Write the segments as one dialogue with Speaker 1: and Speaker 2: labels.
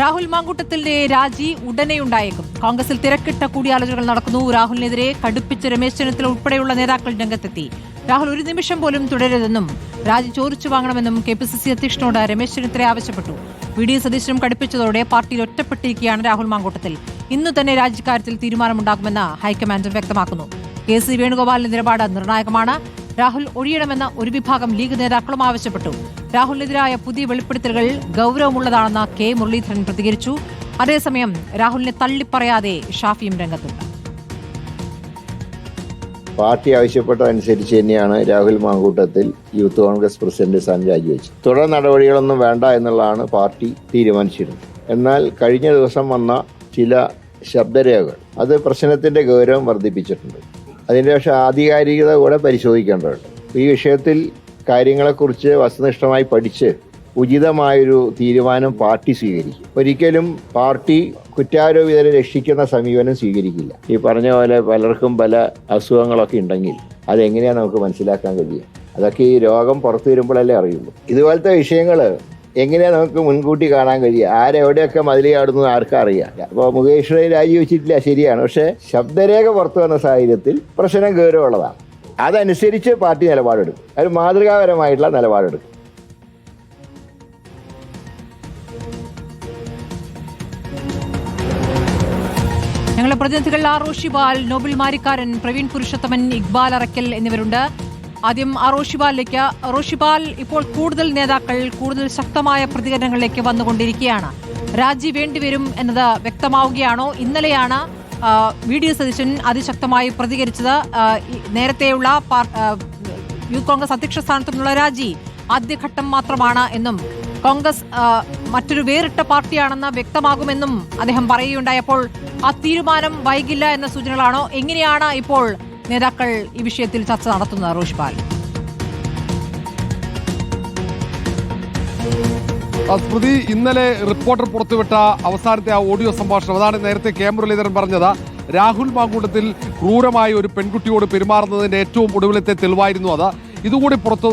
Speaker 1: രാഹുൽ മാങ്കൂട്ടത്തിന്റെ രാജി ഉടനെ ഉണ്ടായേക്കും കോൺഗ്രസിൽ തിരക്കിട്ട കൂടിയാലോചനകൾ നടക്കുന്നു. രാഹുലിനെതിരെ കടുപ്പിച്ച് രമേശ് ചെന്നിത്തല ഉൾപ്പെടെയുള്ള നേതാക്കൾ രംഗത്തെത്തി. രാഹുൽ ഒരു നിമിഷം പോലും തുടരരുതെന്നും രാജി ചോദിച്ചു വാങ്ങണമെന്നും കെ പി സി സി അധ്യക്ഷനോട് രമേശ് ചെന്നിത്തല ആവശ്യപ്പെട്ടു. വി ഡി സതീശനും കടുപ്പിച്ചതോടെ പാർട്ടിയിൽ ഒറ്റപ്പെട്ടിരിക്കുകയാണ് രാഹുൽ മാങ്കൂട്ടത്തിൽ. ഇന്നു തന്നെ രാജിക്കാര്യത്തിൽ തീരുമാനമുണ്ടാകുമെന്ന് ഹൈക്കമാൻഡ് വ്യക്തമാക്കുന്നു. കെ സി വേണുഗോപാലിന്റെ നിലപാട് നിർണായകമാണ്. രാഹുൽ ഒഴിയണമെന്ന ഒരു വിഭാഗം ലീഗ് നേതാക്കളും ആവശ്യപ്പെട്ടു. രാഹുലിനെതിരായ പുതിയ വെളിപ്പെടുത്തലുകൾ ഗൗരവമുള്ളതാണെന്ന് കെ മുരളീധരൻ പ്രതികരിച്ചു. അതേസമയം രാഹുലിനെ തള്ളിപ്പറയാതെ ഷാഫിയും രംഗത്തുണ്ട്.
Speaker 2: പാർട്ടി ആവശ്യപ്പെട്ടതനുസരിച്ച് തന്നെയാണ് രാഹുൽ മാങ്കൂട്ടത്തിൽ യൂത്ത് കോൺഗ്രസ് പ്രസിഡന്റ് സ്ഥാനം രാജിവെച്ചത് തുടർ നടപടികളൊന്നും വേണ്ട എന്നുള്ളതാണ് പാർട്ടി തീരുമാനിച്ചിരുന്നത്. എന്നാൽ കഴിഞ്ഞ ദിവസം വന്ന ചില ശബ്ദരേഖകൾ അത് പ്രശ്നത്തിന്റെ ഗൗരവം വർദ്ധിപ്പിച്ചിട്ടുണ്ട്. അതിന്റെ പക്ഷേ ആധികാരികത കൂടെ പരിശോധിക്കേണ്ടതുണ്ട്. ഈ വിഷയത്തിൽ കാര്യങ്ങളെക്കുറിച്ച് വസ്തുനിഷ്ഠമായി പഠിച്ച് ഉചിതമായൊരു തീരുമാനം പാർട്ടി സ്വീകരിക്കും. ഒരിക്കലും പാർട്ടി കുറ്റാരോപിതരെ രക്ഷിക്കുന്ന സമീപനം സ്വീകരിക്കില്ല. ഈ പറഞ്ഞ പോലെ പലർക്കും പല അസുഖങ്ങളൊക്കെ ഉണ്ടെങ്കിൽ അതെങ്ങനെയാണ് നമുക്ക് മനസ്സിലാക്കാൻ കഴിയുക? അതൊക്കെ ഈ രോഗം പുറത്തു വരുമ്പോഴല്ലേ അറിയുള്ളൂ. ഇതുപോലത്തെ വിഷയങ്ങൾ എങ്ങനെയാണ് നമുക്ക് മുൻകൂട്ടി കാണാൻ കഴിയുക? ആരെവിടെയൊക്കെ മതിലിയാടുന്നു ആർക്കും അറിയാം. അപ്പോൾ മുകേഷ് രാജിവെച്ചിട്ടില്ല ശരിയാണ്. പക്ഷേ ശബ്ദരേഖ പുറത്തു വന്ന സാഹചര്യത്തിൽ പ്രശ്നം ഗൗരവമുള്ളതാണ്. അതനുസരിച്ച് പാർട്ടി നിലപാടെടുക്കും. അത് മാതൃകാപരമായിട്ടുള്ള നിലപാടെടുക്കും.
Speaker 1: ഞങ്ങളുടെ പ്രതിനിധികൾ ആർ റോഷിബാൽ നോബിൾ മാരിക്കാരൻ പ്രവീൺ പുരുഷോത്തമൻ ഇക്ബാൽ അറക്കൽ എന്നിവരുണ്ട്. ആദ്യം ആർ റോഷിബാലിലേക്ക് റോഷിബാൽ ഇപ്പോൾ കൂടുതൽ നേതാക്കൾ കൂടുതൽ ശക്തമായ പ്രതികരണങ്ങളിലേക്ക് വന്നുകൊണ്ടിരിക്കുകയാണ്. രാജി വേണ്ടിവരും എന്നത് വ്യക്തമാവുകയാണോ? ഇന്നലെയാണ് വി ഡി സതീശൻ അതിശക്തമായി പ്രതികരിച്ചത് നേരത്തെയുള്ള യൂത്ത് കോൺഗ്രസ് അധ്യക്ഷ സ്ഥാനത്തു നിന്നുള്ള രാജി ആദ്യഘട്ടം മാത്രമാണ് എന്നും കോൺഗ്രസ് മറ്റൊരു വേറിട്ട പാർട്ടിയാണെന്ന് വ്യക്തമാകുമെന്നും അദ്ദേഹം പറയുകയുണ്ടായപ്പോൾ ആ തീരുമാനം വൈകില്ല എന്ന സൂചനകളാണോ? എങ്ങനെയാണ് ഇപ്പോൾ നേതാക്കൾ ഈ വിഷയത്തിൽ ചർച്ച നടത്തുന്നത് റോഷ്പാൽ?
Speaker 3: സ്മൃതി ഇന്നലെ റിപ്പോർട്ടർ പുറത്തുവിട്ട അവസാനത്തെ ആ ഓഡിയോ സംഭാഷണം അതാണ് നേരത്തെ കെ മുരളീധരൻ പറഞ്ഞത്. രാഹുൽ മാങ്കൂട്ടത്തിൽ ക്രൂരമായി ഒരു പെൺകുട്ടിയോട് പെരുമാറുന്നതിന്റെ ഏറ്റവും ഒടുവിലത്തെ തെളിവായിരുന്നു അത്. ഇതുകൂടി പുറത്തു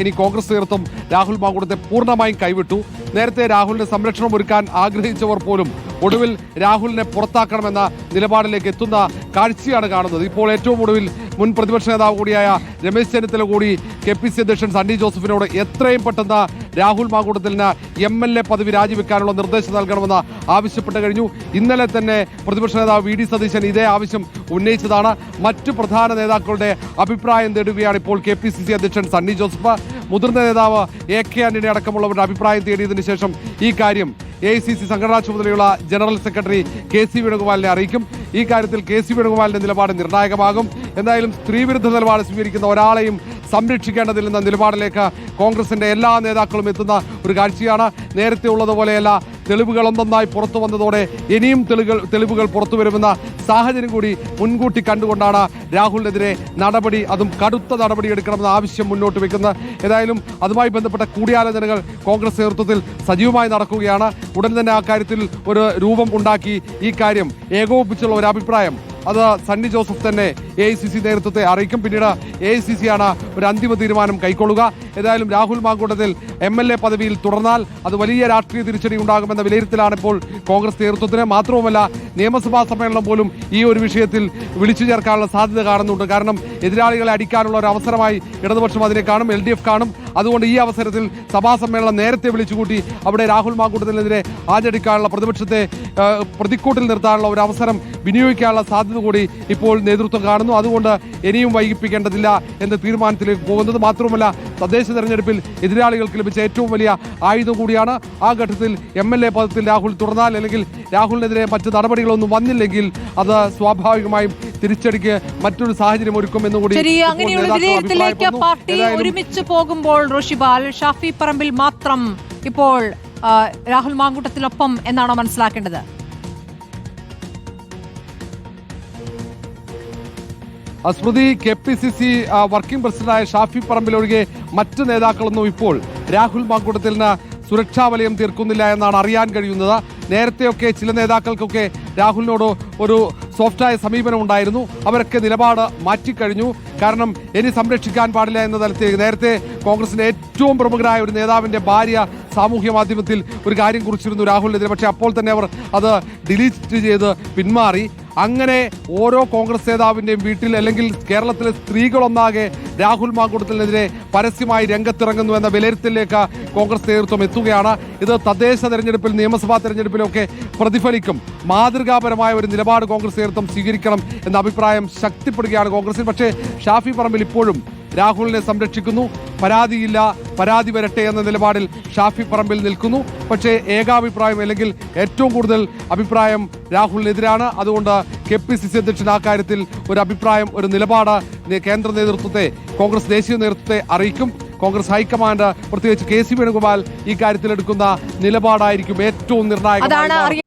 Speaker 3: ഇനി കോൺഗ്രസ് നേതൃത്വം രാഹുൽ മാങ്കൂട്ടത്തെ പൂർണമായും കൈവിട്ടു. നേരത്തെ രാഹുലിന് സംരക്ഷണം ഒരുക്കാൻ ആഗ്രഹിച്ചവർ പോലും ഒടുവിൽ രാഹുലിനെ പുറത്താക്കണമെന്ന നിലപാടിലേക്ക് എത്തുന്ന കാഴ്ചയാണ് കാണുന്നത്. ഇപ്പോൾ ഏറ്റവും ഒടുവിൽ മുൻ പ്രതിപക്ഷ നേതാവ് കൂടിയായ രമേശ് ചെന്നിത്തല കൂടി കെ പി സി അധ്യക്ഷൻ സണ്ണി ജോസഫിനോട് എത്രയും പെട്ടെന്ന് രാഹുൽ മാങ്കൂട്ടത്തിന് എം എൽ എ പദവി രാജിവെക്കാനുള്ള നിർദ്ദേശം നൽകണമെന്ന് ആവശ്യപ്പെട്ട് കഴിഞ്ഞു. ഇന്നലെ തന്നെ പ്രതിപക്ഷ നേതാവ് വി ഡി സതീശൻ ഇതേ ആവശ്യം ഉന്നയിച്ചതാണ്. മറ്റു പ്രധാന നേതാക്കളുടെ അഭിപ്രായം തേടുകയാണ് ഇപ്പോൾ കെ പി സി സി അധ്യക്ഷൻ സണ്ണി ജോസഫ്. മുതിർന്ന നേതാവ് എ കെ ആന്റണി അടക്കമുള്ളവരുടെ അഭിപ്രായം തേടിയതിനു ശേഷം ഈ കാര്യം എ ഐ സി സി സംഘടനാ ചുമതലയുള്ള ജനറൽ സെക്രട്ടറി കെ സി വേണുഗോപാലിനെ അറിയിക്കും. ഈ കാര്യത്തിൽ കെ സി വേണുഗോപാലിന്റെ നിലപാട് നിർണായകമാകും. എന്തായാലും സ്ത്രീവിരുദ്ധ നിലപാട് സ്വീകരിക്കുന്ന ഒരാളെയും സംരക്ഷിക്കേണ്ടതില്ലെന്ന നിലപാടിലേക്ക് കോൺഗ്രസിന്റെ എല്ലാ നേതാക്കളും എത്തുന്ന ഒരു കാഴ്ചയാണ്. നേരത്തെ ഉള്ളതുപോലെയല്ല തെളിവുകൾ ഒന്നൊന്നായി പുറത്തു വന്നതോടെ ഇനിയും തെളിവുകൾ തെളിവുകൾ പുറത്തു വരുമെന്ന സാഹചര്യം കൂടി മുൻകൂട്ടി കണ്ടുകൊണ്ടാണ് രാഹുലിനെതിരെ നടപടി അതും കടുത്ത നടപടി എടുക്കണമെന്ന ആവശ്യം മുന്നോട്ട് വെക്കുന്നത്. ഏതായാലും അതുമായി ബന്ധപ്പെട്ട കൂടിയാലോചനകൾ കോൺഗ്രസ് നേതൃത്വത്തിൽ സജീവമായി നടക്കുകയാണ്. ഉടൻ തന്നെ ആ കാര്യത്തിൽ ഒരു രൂപം ഉണ്ടാക്കി ഈ കാര്യം ഏകോപിപ്പിച്ചുള്ള ഒരു അഭിപ്രായം. അത് സണ്ണി ജോസഫ് തന്നെ എ ഐ സി സി നേതൃത്വത്തെ അറിയിക്കും. പിന്നീട് എ ഐ സി സി ആണ് ഒരു അന്തിമ തീരുമാനം കൈക്കൊള്ളുക. ഏതായാലും Rahul Mamkoottathil M L A പദവിയിൽ തുടർന്നാൽ അത് വലിയ രാഷ്ട്രീയ തിരിച്ചടി ഉണ്ടാകുമെന്ന വിലയിരുത്തലാണ് ഇപ്പോൾ കോൺഗ്രസ് നേതൃത്വത്തിന്. മാത്രവുമല്ല നിയമസഭാ സമ്മേളനം പോലും ഈ ഒരു വിഷയത്തിൽ വിളിച്ചു ചേർക്കാനുള്ള സാധ്യത കാണുന്നുണ്ട്. കാരണം എതിരാളികളെ അടിക്കാനുള്ള ഒരു അവസരമായി ഇടതുപക്ഷം അതിനെ കാണും എൽ ഡി എഫ് കാണും. അതുകൊണ്ട് ഈ അവസരത്തിൽ സഭാ സമ്മേളനം നേരത്തെ വിളിച്ചുകൂട്ടി അവിടെ രാഹുൽ മാങ്കൂട്ടത്തിനെതിരെ ആഞ്ഞടിക്കാനുള്ള പ്രതിപക്ഷത്തെ പ്രതിക്കൂട്ടിൽ നിർത്താനുള്ള ഒരു അവസരം വിനിയോഗിക്കാനുള്ള സാധ്യത കൂടി ഇപ്പോൾ നേതൃത്വം കാണുന്നു അതുകൊണ്ട് ഇനിയും വൈകിപ്പിക്കേണ്ടതില്ല എന്ന തീരുമാനത്തിലേക്ക് പോകുന്നത് മാത്രവുമല്ല തദ്ദേശ തെരഞ്ഞെടുപ്പിൽ എതിരാളികൾക്ക് ലഭിച്ച ഏറ്റവും വലിയ ആയുധം കൂടിയാണ് ആ ഘട്ടത്തിൽ എം എൽ എ പദത്തിൽ രാഹുൽ തുടർന്നാൽ അല്ലെങ്കിൽ രാഹുലിനെതിരെ മറ്റ് നടപടികളൊന്നും വന്നില്ലെങ്കിൽ അത് സ്വാഭാവികമായും തിരിച്ചടിക്ക് മറ്റൊരു സാഹചര്യം ഒരുക്കും
Speaker 1: എന്ന്
Speaker 3: കൂടി
Speaker 1: അങ്ങനെയുള്ള വിലയിരുത്തലേക്ക് പാർട്ടി ഒരുമിച്ച് പോകുമ്പോൾ ഷാഫി പറമ്പിൽ മാത്രം ഇപ്പോൾ രാഹുൽ മാങ്കൂട്ടത്തിനൊപ്പം എന്നാണോ മനസ്സിലാക്കേണ്ടത്?
Speaker 3: സ്മൃതി K P C C working പ്രസിഡന്റായ ഷാഫി പറമ്പിൽ ഒഴികെ മറ്റ് നേതാക്കളൊന്നും ഇപ്പോൾ രാഹുൽ മാങ്കൂട്ടത്തിന് സുരക്ഷാ വലയം തീർക്കുന്നില്ല എന്നാണ് അറിയാൻ കഴിയുന്നത്. നേരത്തെയൊക്കെ ചില നേതാക്കൾക്കൊക്കെ രാഹുലിനോട് ഒരു സോഫ്റ്റായ സമീപനം ഉണ്ടായിരുന്നു. അവരൊക്കെ നിലപാട് മാറ്റിക്കഴിഞ്ഞു. കാരണം ഇനി സംരക്ഷിക്കാൻ പാടില്ല എന്ന തലത്തിൽ നേരത്തെ കോൺഗ്രസിന്റെ ഏറ്റവും പ്രമുഖരായ ഒരു നേതാവിന്റെ ഭാര്യ സാമൂഹ്യ മാധ്യമത്തിൽ ഒരു കാര്യം കുറിച്ചിരുന്നു രാഹുലിനെതിരെ. പക്ഷേ അപ്പോൾ തന്നെ അവർ അത് ഡിലീറ്റ് ചെയ്ത് പിന്മാറി. അങ്ങനെ ഓരോ കോൺഗ്രസ് നേതാവിന്റെയും വീട്ടിൽ അല്ലെങ്കിൽ കേരളത്തിലെ സ്ത്രീകളൊന്നാകെ രാഹുൽ മാങ്കൂട്ടത്തിനെതിരെ പരസ്യമായി രംഗത്തിറങ്ങുന്നു എന്ന വിലയിരുത്തലിലേക്ക് കോൺഗ്രസ് നേതൃത്വം എത്തുകയാണ്. ഇത് തദ്ദേശ തെരഞ്ഞെടുപ്പിൽ നിയമസഭാ തെരഞ്ഞെടുപ്പിലൊക്കെ പ്രതിഫലിക്കും. മാതൃകാപരമായ ഒരു നിലപാട് കോൺഗ്രസ് നേതൃത്വം സ്വീകരിക്കണം എന്ന അഭിപ്രായം ശക്തിപ്പെടുകയാണ് കോൺഗ്രസിൽ പക്ഷേ ഷാഫി പറമ്പിൽ ഇപ്പോഴും രാഹുലിനെ സംരക്ഷിക്കുന്നു. പരാതിയില്ല പരാതി വരട്ടെ എന്ന നിലപാടിൽ ഷാഫി പറമ്പിൽ നിൽക്കുന്നു. പക്ഷേ ഏകാഭിപ്രായം അല്ലെങ്കിൽ ഏറ്റവും കൂടുതൽ അഭിപ്രായം രാഹുലിനെതിരാണ്. അതുകൊണ്ട് കെ പി സി സി അധ്യക്ഷൻ ആ കാര്യത്തിൽ ഒരു അഭിപ്രായം ഒരു നിലപാട് കേന്ദ്ര നേതൃത്വത്തെ കോൺഗ്രസ് ദേശീയ നേതൃത്വത്തെ അറിയിക്കും. കോൺഗ്രസ് ഹൈക്കമാൻഡ് പ്രത്യേകിച്ച് കെ സി വേണുഗോപാൽ ഈ കാര്യത്തിൽ എടുക്കുന്ന നിലപാടായിരിക്കും ഏറ്റവും നിർണായകം